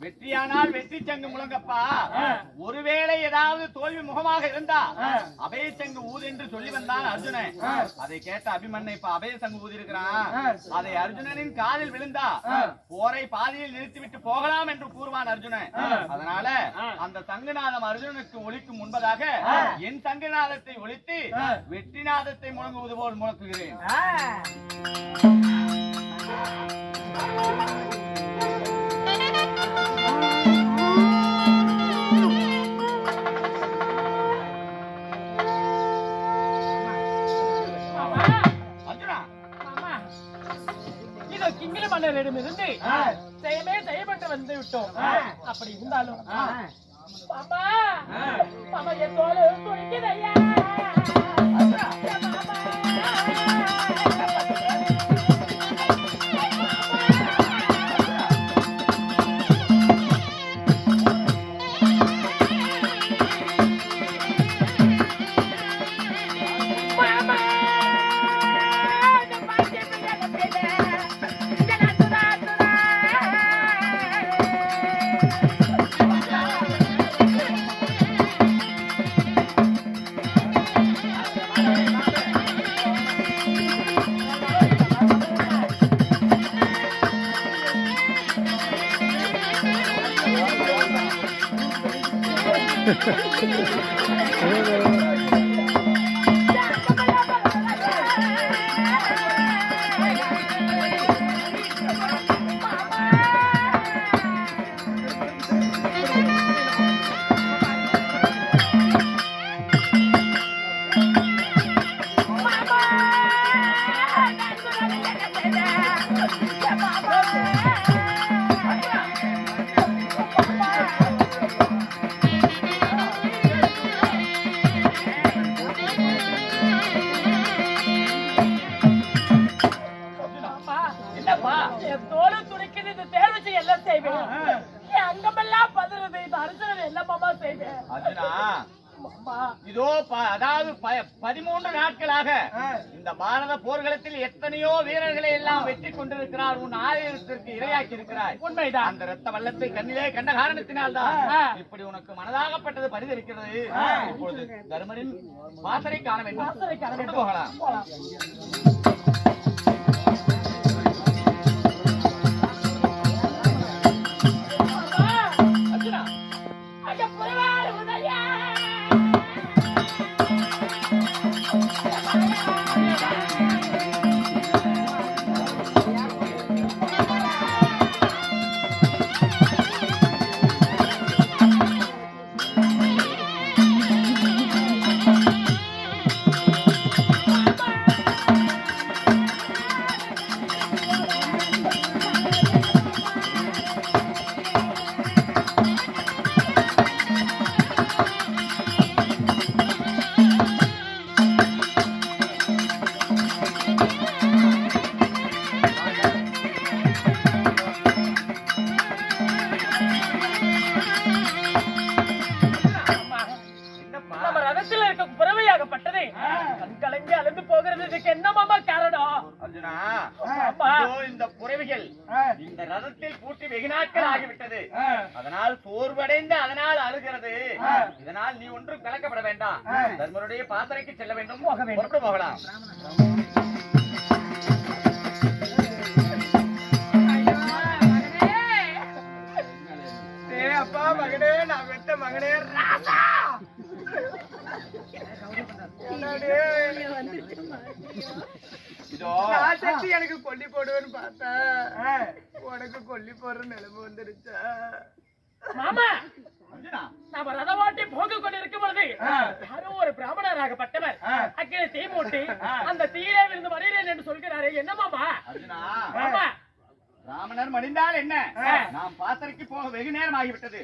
வெற்றியானால் வெற்றி சங்கு முழங்கப்பா. ஒருவேளை ஏதாவது தோல்வி முகமாக இருந்தா அபய சங்கு ஊது என்று சொல்லி வந்தான் அர்ஜுனன். அதை கேட்ட அபிமன்னை இப்ப அபய சங்கு ஊதி இருக்கிறான் அதை அர்ஜுனனின் காதில் விழுந்தா போரை பாதியில் நிறுத்திவிட்டு போகலாம் என்று கூறுவான் அர்ஜுனன். அதனால அந்த சங்குநாதம் அர்ஜுனனுக்கு ஒழிக்கும் முன்பதாக என் சங்குநாதத்தை ஒழித்து வெற்றிநாதத்தை முழங்குவது போல் முழக்குகிறேன். மன்னரிடமிருந்து செய்யமே செய்யப்பட்டு வந்து விட்டோம் அப்படி இருந்தாலும் மாமா மாமா என் தோல் துடிக்குதையா அங்கமெல்லாம் பதறுது மாமா செய்வேன் இதோ அதாவது பதிமூன்று நாட்களாக இந்த பாரத போர்க்களத்தில் எத்தனையோ வீரர்களை எல்லாம் வெற்றி கொண்டிருக்கிறார் உன் ஆயுதத்திற்கு இரையாக்கி இருக்கிறாய். உண்மைதான். அந்த ரத்த வெள்ளத்தை கண்ணிலே கண்ட காரணத்தினால்தான் ஆ. இப்படி உனக்கு மனதாகப்பட்டது பரிதவிக்கிறது இப்பொழுது தருமரின் வாசலை காண வேண்டும். போகலாம். எனக்கு கொல்லி போடுவேன்னு பார்த்தேன் உனக்கு கொல்லி போடுற நிலைமை வந்துருச்சா? மாமா நாம ரதம் ஓட்டி போக கொண்டு இருக்கும் பொழுது யாரோ ஒரு பிராமணராகப்பட்டவர். அக்கினை தீ மூட்டி அந்த தீயிலே விழுந்து மடிகிறேன் என்று சொல்கிறாரே. என்ன மாமா? அர்ஜுனா மாமா. ராமனர் மடிந்தால் என்ன? நாம் பாசறைக்கு போக வெகு நேரம் ஆகிவிட்டது.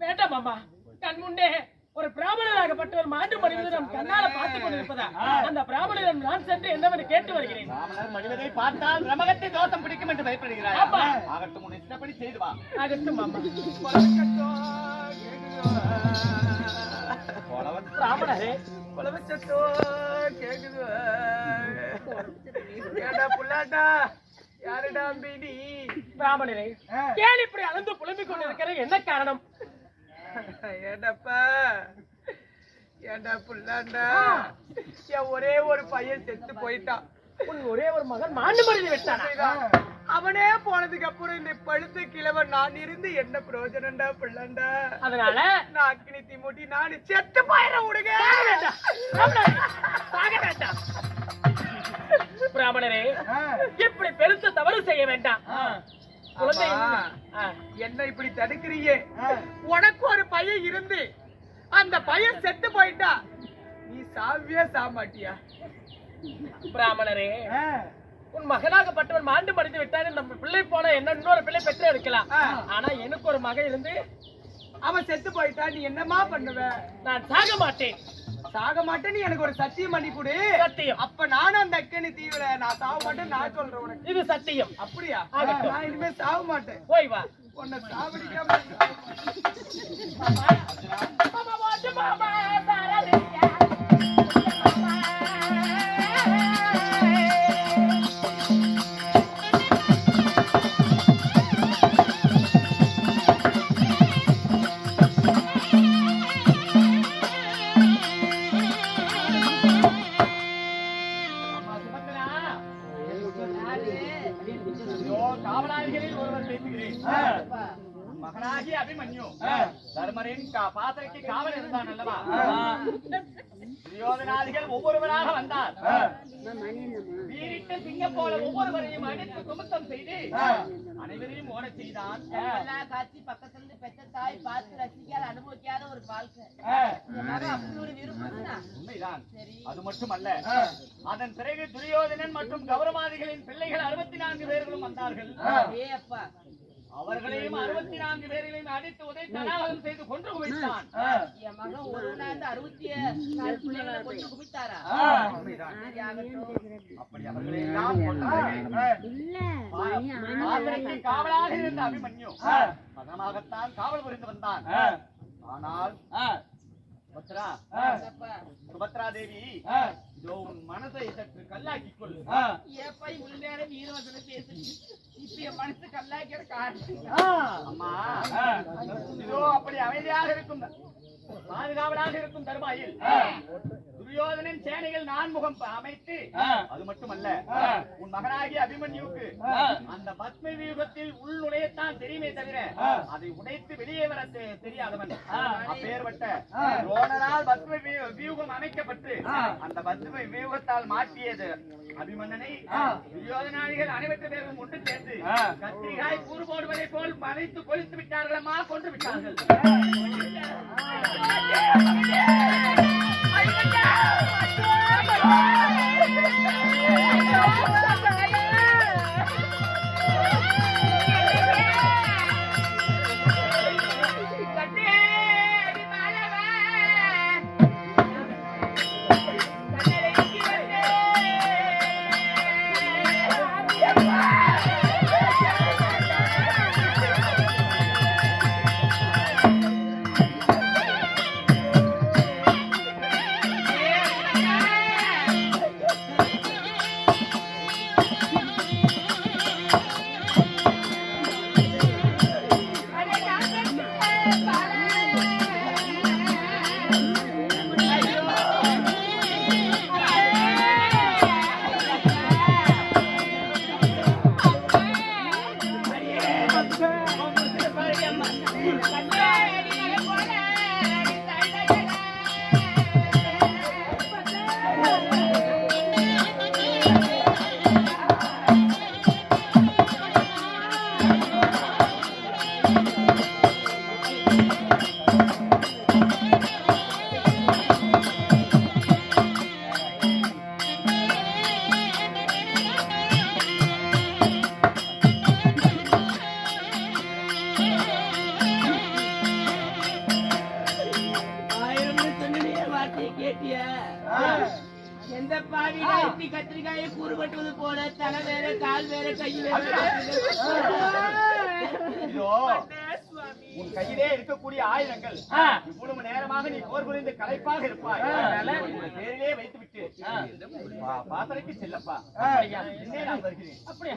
வேண்டாம் மாமா. கண் முன்னே ஒரு பிராமணராகப்பட்டவர் மாண்டு மடிவது நம் கண்ணால பார்த்து கொண்டிருப்பதா? அந்த பிராமணரிடம் நான் சென்று என்னவென்று கேட்டு வருகிறேன். ராமனர் மடிவதை பார்த்தால் பிரமகத்தை தோஷம் பிடிக்கும் என்று பயப்படுகிறாய் ஆமா. ஆகட்டும் உன் இஷ்டப்படி செய்து வா. ஆகட்டும் மாமா. பிராமணரே குலவச்சத்தோ கேக்குது ஏண்டா புள்ளாட்டா? யாருடா அம்பி நீ பிராமணரே ஏன் இப்படி அளந்து புலம்பிக் கொண்டிருக்கிற என்ன காரணம்? ஏண்டப்பா? ஏண்டா புள்ளாண்டா என் ஒரே ஒரு பையன் செத்து போயிட்டான். உன் ஒரே ஒரு மகன் மாண்டு மருதி விட்டானா? அவனே போனதுக்கு அப்புறம் இந்த பழுத்த கிழவன். நான் இருந்து என்ன பிரயோஜனம்டா புள்ளண்டா? அதனால நான் அக்னி திமுட்டி நான் செத்து போயிட விடுங்க வேண்டாம் பிராமணரே, இப்படி பெருத்த தவறு செய்ய வேண்டாம். குழந்தை. என்ன இப்படி தடுக்கிறீங்க உனக்கு ஒரு பையன் இருந்து அந்த பையன் செத்து போயிட்டா. நீ சாவியா சாமாட்டியா? பிராமணரே உன் மகனாகப்பட்டவன் மாண்டு மடிந்து விட்டான் நம்ம பிள்ளை போன என்ன இன்னொரு பிள்ளை பெற்று எடுக்கலாம் ஆனா எனக்கு ஒரு மகன் இருந்து அவன் செத்து போயிட்டா நீ என்னமா பண்ணுவ நான் சாக மாட்டேன் சாக மாட்டேன்னு எனக்கு ஒரு சத்தியம் பண்ணி கொடு சத்தியம் அப்ப நானும் அந்த அக்கனி தீவிர நான் சாக மாட்டேன்னு நான் சொல்றேன் உனக்கு இது சத்தியம் அப்படியா. நான் இனிமே சாக மாட்டேன் போய் வா உன்னை சாவடிக்காம சிங்கம் போல ஒவ்வொருவரையும் அடித்து குமுத்தம் செய்து அனைவரையும் ஓடச் செய்தான். காட்சி பக்கத்துல இருந்து பெத்த தாய் பார்த்து ரசிக்காத அனுபவிக்காத ஒரு வாழ்க்கை. அப்படி ஒரு விருப்பம்னா உண்மைதான். அது மட்டுமல்ல அதன் பிறகு துரியோதனன் மற்றும் கௌரவாதிகளின் பிள்ளைகள் அறுபத்தி நான்கு பேர்களும் வந்தார்கள். ஏ அப்பா. அவர்களையும் அறுபத்தி நான்கு பேர்களையும் அடித்து உதை தடாகம் செய்து கொன்று குவித்தான். என் மகன் ஒருவனா இருந்து அறுபத்தி நாலு பிள்ளைங்களை கொண்டு குமித்தாரா உண்மைதான். சரி, ஆகட்டும். அப்படி அவர்களை எல்லாம் கொன்றார்கள். பா- பாத்திரத்தை காவலாக இருந்த அபிமன்யு. மகனாகத்தான் காவல் புரிந்து வந்தான். ஆனால் சுபத்ரா. அப்பா, சுபத்ரா தேவி இதோ உன் மனதை சற்று கல்லாக்கிக் கொள். ஏப்பா இவ்வளவு நேரம் வீரவசனம் பேசுறீங்க இப்ப என் மனசு கல்லாக்கிற காரணம். அம்மா இதோ அப்படி அமைதியாக இருக்கும். பாதுகாவலாக இருக்கும் தருமாயில் துரியோதனின் சேனைகள் நான்முகம் அமைத்து அது மட்டுமல்ல உன் மகனாகிய அபிமன்யுவுக்கு அந்த பத்ம வியூகத்தில் உள் நுழையத்தான் தெரியுமே தவிர அதை உடைத்து வெளியே வர தெரியாதவன். அப்பேர்பட்ட ரோணரால் பத்ம வியூ- வியூகம் அமைக்கப்பட்டு அந்த பத்ம வியூகத்தால் மாற்றியது. அபிமன்னனை துரியோதனாதிகள் அனைவற்ற பேரும் ஒன்று சேர்ந்து கத்திரிகாய் கூறு போடுவதை போல் மறைத்து கொளித்து விட்டார்களம்மா கொன்று விட்டார்கள். Thank you. 三哥 கேட்டியா? எந்த பாவிடா இப்படி கத்திரிக்காயை கூறு கட்டுவது போல தலை வேற கால் வேற கை வேற? உன் கையிலே இருக்கக்கூடிய ஆயுதங்கள். இவ்வளவு நேரமாக நீ போர் புரிந்து களைப்பாக இருப்பாய். பேரிலே வைத்து விட்டு பாசறைக்கு செல்லப்பா. இன்னே நான் வருகிறேன். அப்படியா?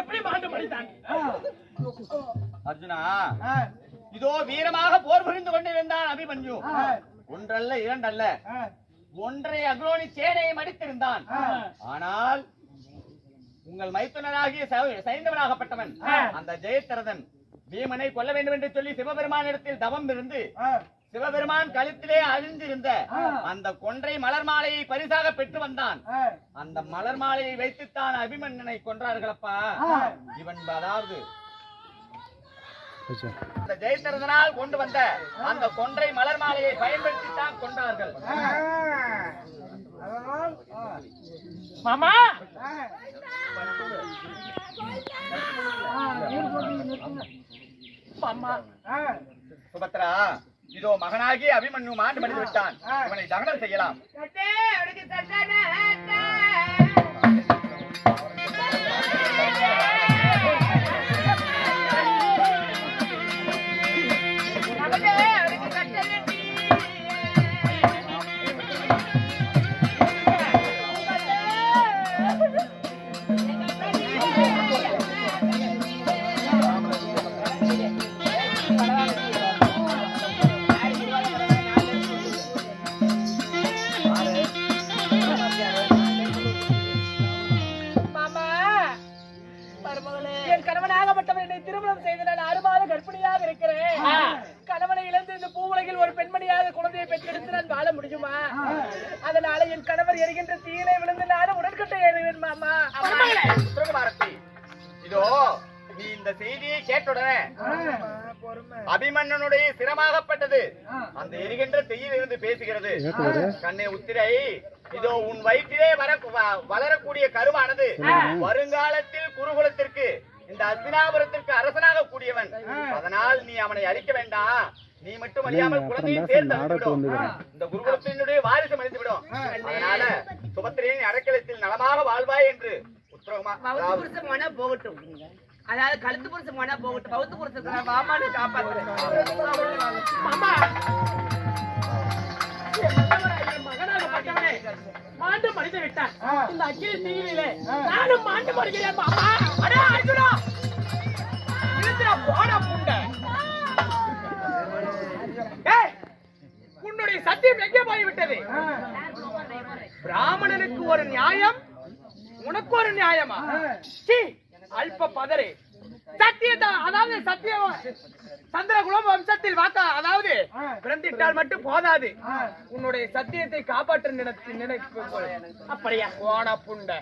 எப்படி மாண்டு மடித்தான்? அர்ஜுனா இதோ வீரமாக போர் புரிந்து கொண்டிருந்தான் அபிமன்யு. ஒன்றல்ல இரண்டல்ல. ஒன்றை அக்ரோனி சேனையை மடித்திருந்தான். ஆனால் உங்கள் மைத்துனராகிய சைந்தவனாகப்பட்டவன். அந்த ஜெயத்திரதன் பீமனை கொல்ல வேண்டும் என்று சொல்லி சிவபெருமானிடத்தில் தவம் இருந்து சிவபெருமான் கழுத்திலே அழிந்திருந்த அந்த கொன்றை மலர் மாலையை பரிசாக பெற்று வந்தான். அந்த மலர் மாலையை வைத்துத்தான் அபிமன்னனை கொன்றார்களப்பா. இவன் அதாவது அந்த ஜெயத்திரதனால் கொண்டு வந்த அந்த கொன்றை மலர் மாலையை பயன்படுத்தித்தான் கொண்டார்கள். மாமா! மாமா! சுபத்ரா இதோ மகனாகி அபிமன்யு மாண்டு மடிந்து விட்டான். இவனை தகனம் செய்யலாம். செய்தியை கேட்டுடனே அபிமன்னனுடைய சிரமாகப்பட்டது அந்த எரிகின்ற தீயில் இருந்து பேசுகிறது கண்ணே உத்திரை இதோ உன் வயிற்றிலே வர வளரக்கூடிய கருவானது. வருங்காலத்தில் குருகுலத்திற்கு இந்த அஸ்தினாபுரத்திற்கு அரசனாக கூடியவன். அதனால் நீ அவனை அழிக்க வேண்டாம் நீ மட்டும் அழியாமல் குழந்தையை அனுப்பிவிடும் இந்த குருகுலத்தினுடைய வாரிசு மறைந்து விடும் அதனால சுபத்திரையின் அடக்கலத்தில் நலமாக வாழ்வாய் என்று உத்தரவமா போகட்டும் அதாவது கழுத்து புருஷன் போனா போகட்டும். பௌத்த புருஷன் வாமான்னு காப்பாத்துறேன் மாமா. மாண்டு மடிந்து விட்டான் இந்த அக்கினி தீயிலே நானும் மாண்டு மடிக்கிறேன் மாமா. அடே அர்ஜுனா. நிறுத்துடா, போடா புண்டை. ஏய், உன்னுடைய சத்தியம் எங்கே போய்விட்டது? பிராமணனுக்கு ஒரு நியாயம் உனக்கு ஒரு நியாயமா? சீ, அல்ப பதரே சத்தியத்தை அதாவது சத்தியம் சந்திரகுலம் வம்சத்தில் வாக்கா அதாவது பிறந்திட்டால் மட்டும் போதாது. உன்னுடைய சத்தியத்தை காப்பாற்ற நினைத்து நினைப்பு அப்படியா? போன புண்ட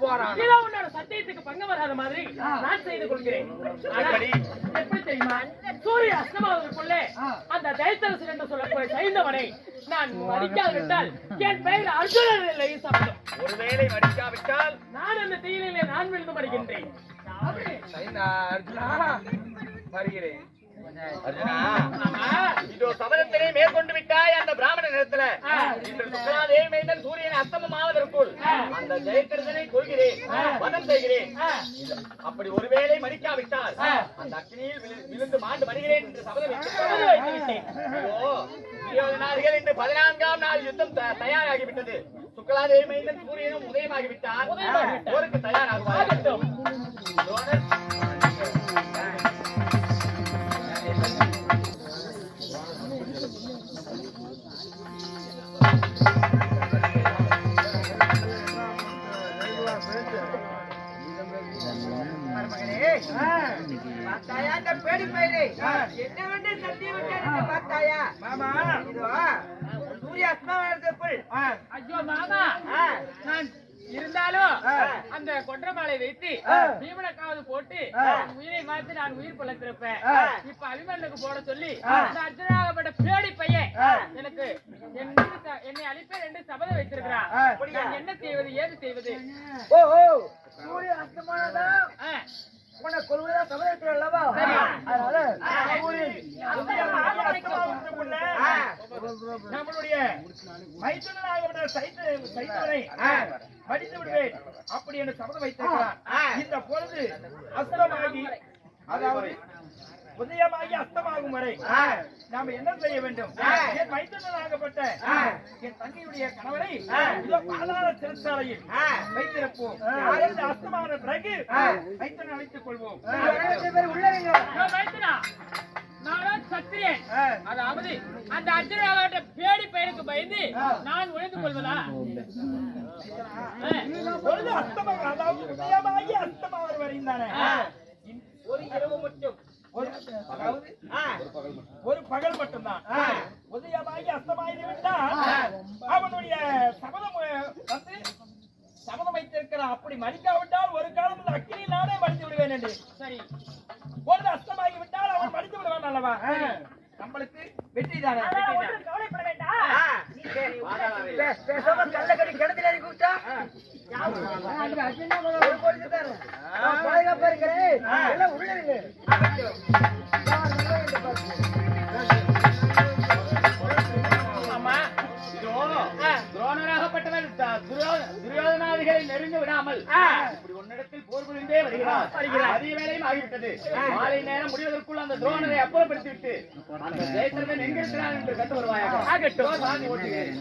போறான் உன்னோட சத்தியத்துக்கு பங்கம் வராத மாதிரி நான் செய்து கொள்கிறேன். எப்படி? தெரியுமா? சூரிய அஸ்தமாவதற்குள்ளே அந்த தைத்தரசன் என்று சொல்லக்கூடிய சைந்தவனை நான் மதிக்காது விட்டால் என் பெயர் அர்ஜுனன் இல்லை சபதம் ஒருவேளை மடிக்காவிட்டால் நான் அந்த தீயிலே நான் விழுந்து மடிக்கின்றேன் அர்ஜுனா வருகிறேன். அர்ஜுனா இதோ சபதத்தினை மேற்கொண்டு விட்டாய் அந்த பிராமண இன்று மைந்தன் சூரியன் அஸ்தமம் ஆவதற்குள் அந்த ஜெயகிருதனை கொள்கிறேன். வதம் செய்கிறேன். அப்படி ஒருவேளை மடிக்காவிட்டால் அந்த அக்னியில் விழு- விழுந்து மாண்டு மடிகிறேன் என்று சபதம் வைத்து விட்டேன். துரியோதனாதிகள் இன்று பதினான்காம் நாள் யுத்தம் தயாராகிவிட்டது. சுக்கலாதேவி மைந்தன் சூரியனும் உதயமாகிவிட்டார். போருக்கு தயாராகுவார்? என்ன வந்து சத்தியம் பார்த்தாயா? ஐயோ மாமா. நான் இருந்தாலும் அந்த கொன்ற மாலை வைத்து பீமனக்காவது போட்டு உயிரை மாத்தி நான் உயிர் பிழைத்திருப்பேன். இப்ப அபிமன்னுக்கு போட சொல்லி அந்த அர்ஜுனாகப்பட்ட பேடி பையன் எனக்கு என்னை அழிப்பேன் என்று சபதம் வைத்திருக்கிறான். நான் என்ன செய்வது ஏது செய்வது? சூரிய அஸ்தமனம்தான் ஆ, உன்னை அல்லவா? அதனால, நம்மளுடைய மைத்துனராகப்பட்ட சைத்த சைத்தவனை மடித்து விடுவேன். அப்படி என்று சபதம் வைத்திருக்கிறார். இந்த பொழுது அஸ்தமாகி அதாவது உதயமாகி அஸ்தமாகும் வரை நாம என்ன செய்ய வேண்டும்? என் மைத்துனராகப்பட்ட என் தங்கையுடைய கணவரை இதோ பாதாள சிறைச்சாலையில் வைத்திருப்போம். இந்த அஸ்தமான பிறகு மைத்துனை அழைத்துக் கொள்வோம். உள்ள சத்திரியன். அதாவது அந்த அர்ஜுனாகப்பட்ட பையனுக்கு பயந்து நான் உழைத்துக் கொள்வதா. பொழுது அதாவது உதயமாகி ஒரு இரவு மட்டும். ஒரு பகல் மட்டும்தான். உதயமாகி அஸ்தமாகி விட்டா அவனுடைய சபதம் வந்து சபதம் வைத்திருக்கிறான் அப்படி மடிக்காவிட்டால் ஒரு காலம் அக்கினி நானே மடித்து விடுவேன் என்று. சரி. பொழுது அஸ்தமாகி விட்டால் அவன் மடித்து விடுவான் அல்லவா? நம்மளுக்கு வெற்றி தானே? கவலைப்பட வேண்டாம். இறக்கி விட்டா? பாதுகாப்பா இருக்கிறேன். உள்ள துரோணராகப்பட்டவர் துரியோதனாதிகளை நெருங்க விடாமல் புரிந்தே வருகிறார். அதிக வேலையும் ஆகிவிட்டது. மாலை நேரம் முடிவதற்குள் அந்த துரோணரை அப்புறப்படுத்தி விட்டு அந்த ஜெயசந்திரன் எங்க என்று கண்டு வருவாயாக. ஆகட்டும். சாந்தி ஓட்டுகிறேன்